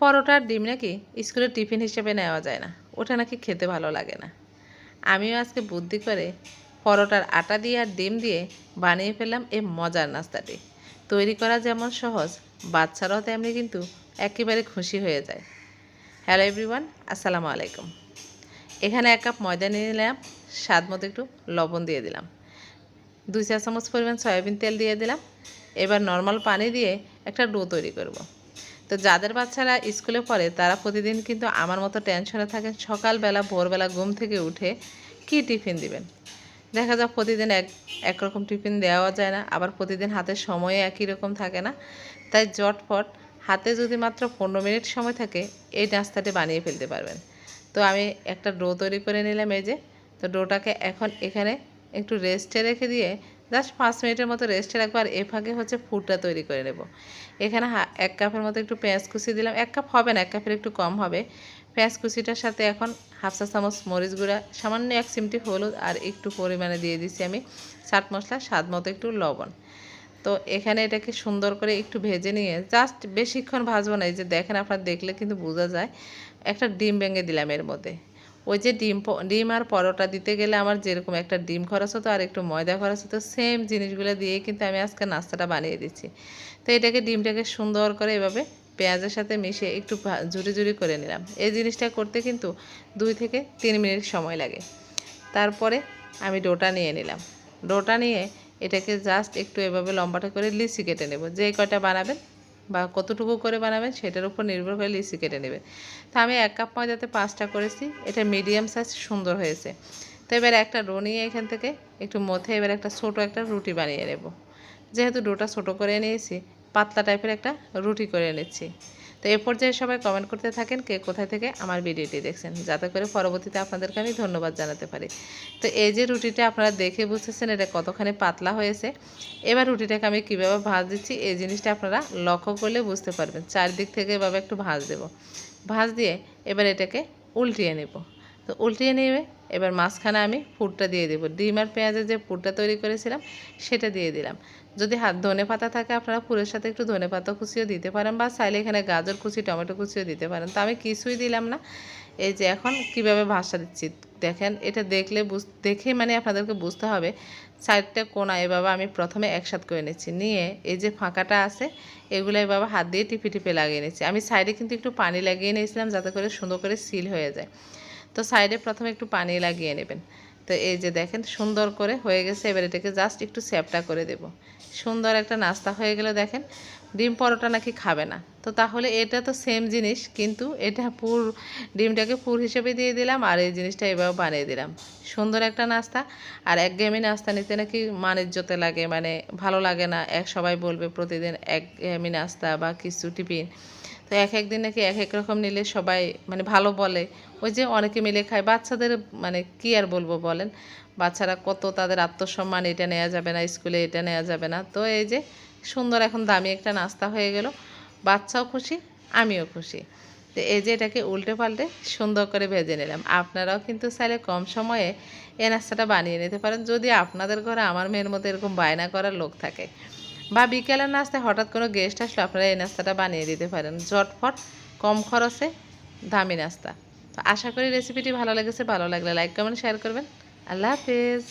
পরোটার ডিম নাকি স্কুলের টিফিন হিসেবে নেওয়া যায় না। ওটা নাকি খেতে ভালো লাগে না। আমিও আজকে বুদ্ধি করে পরোটার আটা দিয়ে আর ডিম দিয়ে বানিয়ে ফেললাম এই মজার নাস্তাটি। তৈরি করা যেমন সহজ, বাচ্চারাও তেমনি কিন্তু একেবারে খুশি হয়ে যায়। হ্যালো এভরিওয়ান, আসসালামু আলাইকুম। এখানে এক কাপ ময়দা নিয়ে নিলাম, স্বাদ মতো একটু লবণ দিয়ে দিলাম। দুই চা চামচ পরিমাণ সয়াবিন তেল দিয়ে দিলাম। এবার নর্মাল পানি দিয়ে একটা ডো তৈরি করব। তো যাদের বাচ্চারা স্কুলে পড়ে, তারা প্রতিদিন কিন্তু আমার মতো টেনশনে থাকেন, সকালবেলা, ভোরবেলা ঘুম থেকে উঠে কি টিফিন দিবেন? দেখা যাক প্রতিদিন এক, একরকম টিফিন দেওয়া যায় না, আবার প্রতিদিন হাতে সময় একই রকম থাকে না। তাই জটপট হাতে যদি মাত্র পনেরো মিনিট সময় থাকে, এই নাস্তাটি বানিয়ে ফেলতে পারবেন। তো আমি একটা ডো তৈরি করে নিলাম এই যে। তো ডোটাকে এখন এখানে একটু রেস্টে রেখে দিয়ে জাস্ট পাঁচ মিনিটের মতো রেস্টে রাখব আর এ ফাঁকে হচ্ছে ফুডটা তৈরি করে নেব। এখানে এক কাপের মতো একটু পেঁয়াজ কুচি দিলাম। এক কাপ হবে না, এক কাপের একটু কম হবে। পেঁয়াজ কুচিটার সাথে এখন হাফ চা চামচ মরিচ গুঁড়া, সামান্য এক চিমটি হলুদ আর একটু পরিমাণে দিয়ে দিচ্ছি আমি চাট মশলা, স্বাদ মতো একটু লবণ। তো এখানে এটাকে সুন্দর করে একটু ভেজে নিয়ে জাস্ট বেশিক্ষণ ভাজবো না, এই যে দেখেন আপনার দেখলে কিন্তু বোঝা যায়, একটা ডিম ভেঙে দিলাম এর মধ্যে। ওই যে ডিম ডিম আর পরোটা দিতে গেলে আমার যেরকম একটা ডিম খরচ হতো আর একটু ময়দা খরচ হতো সেম জিনিসগুলো দিয়ে কিন্তু আমি আজকে নাস্তাটা বানিয়ে দিচ্ছি। তো এটাকে ডিমটাকে সুন্দর করে এভাবে পেঁয়াজের সাথে মিশিয়ে একটু ঝুরি ঝুরি করে নিলাম। এই জিনিসটা করতে কিন্তু দুই থেকে তিন মিনিট সময় লাগে। তারপরে আমি ডোটা নিয়ে নিলাম। ডোটা নিয়ে এটাকে জাস্ট একটু এভাবে লম্বাটা করে লিচি কেটে নেব। যে কয়টা বানাবেন বা কতটুকু করে বানাবেন সেটার উপর নির্ভর করে লিচি কেটে নেবেন তো আমি এক কাপ ময়দাতে পাঁচটা করেছি, এটা মিডিয়াম সাইজ সুন্দর হয়েছে। তো এবার একটা রো নিয়ে এখান থেকে একটু মথে এবার একটা ছোটো একটা রুটি বানিয়ে নেব। যেহেতু ডোটা ছোটো করে নিয়েছি, পাতলা টাইপের একটা রুটি করে নিচ্ছি। তো এ পর্যায়ে সবাই কমেন্ট করতে থাকেন কে কোথায় থেকে আমার ভিডিওটি দেখছেন। যাতে করে পরবর্তীতে আপনাদেরকে আমি ধন্যবাদ জানাতে পারি। তো এই যে রুটিটা আপনারা দেখে বুঝতেছেন এটা কতখানি পাতলা হয়েছে। এবার রুটিটাকে আমি কীভাবে ভাজ দিচ্ছি এই জিনিসটা আপনারা লক্ষ্য করলে বুঝতে পারবেন। চারদিক থেকে এভাবে একটু ভাজ দেব। ভাজ দিয়ে এবার এটাকে উল্টিয়ে নেব। তো উল্টিয়ে নেবে এবার মাঝখানে আমি পুরটা দিয়ে দেবো। ডিম আর পেঁয়াজের যে পুরটা তৈরি করেছিলাম, সেটা দিয়ে দিলাম। যদি হাত ধনে পাতা থাকে, আপনারা পুরের সাথে একটু ধনে পাতা কুচিও দিতে পারেন বা চাইলে এখানে গাজর কুচি, টমেটো কুচিও দিতে পারেন। তো আমি কিছুই দিলাম না। এই যে এখন কীভাবে ভাষা দিচ্ছি, দেখেন, এটা দেখলে দেখে মানে আপনাদেরকে বুঝতে হবে, সাইডটা কোনা এভাবে আমি প্রথমে একসাথ করে নিচ্ছি। নিয়ে এই যে ফাঁকাটা আছে, এগুলো এভাবে হাত দিয়ে টিপে টিপে লাগিয়ে নিচ্ছি। আমি সাইডে কিন্তু একটু পানি লাগিয়ে নিয়েছিলাম যাতে করে সুন্দর করে সিল হয়ে যায়। তো সাইডে প্রথমে একটু পানি লাগিয়ে নেবেন। তো এই যে দেখেন, সুন্দর করে হয়ে গেছে। এবার এটাকে জাস্ট একটু স্যাপটা করে দেব। সুন্দর একটা নাস্তা হয়ে গেলে দেখেন। ডিম পরোটা নাকি খাবে না। তো তাহলে এটা তো সেম জিনিস, কিন্তু এটা পুর, ডিমটাকে পুর হিসেবে দিয়ে দিলাম আর এই জিনিসটা এভাবে বানিয়ে দিলাম। সুন্দর একটা নাস্তা। আর এক একঘেয়েমি নাস্তা নিতে নাকি মানিজ্যতে লাগে মানে ভালো লাগে না। এক সবাই বলবে প্রতিদিন এক একঘেয়েমি নাস্তা বা কিছু টিফিন। তো এক এক দিন নাকি এক এক রকম নিলে সবাই মানে ভালো বলে। ওই যে অনেকে মিলে খায়। বাচ্চাদের মানে কি আর বলব বলেন? বাচ্চারা কত তাদের আত্মসম্মান এটা নেওয়া যাবে না, স্কুলে এটা নেওয়া যাবে না। তো এই যে সুন্দর এখন দামি একটা নাস্তা হয়ে গেল। বাচ্চাও খুশি, আমিও খুশি। তো এই যে এটাকে উল্টে পাল্টে সুন্দর করে ভেজে নিলাম। আপনারাও কিন্তু চাইলে কম সময়ে এই নাস্তাটা বানিয়ে নিতে পারেন। যদি আপনাদের ঘরে আমার মেয়ের মতো এরকম বায়না করার লোক থাকে। বা বিকেলের নাস্তায় হঠাৎ কোনো গেস্ট আসলে, আপনারা এই নাস্তাটা বানিয়ে দিতে পারেন। ঝটফট কম খরচে দামি নাস্তা। তো আশা করি রেসিপিটি ভালো লেগেছে, ভালো লাগলে লাইক কমেন্ট শেয়ার করবেন। আল্লাহ হাফেজ।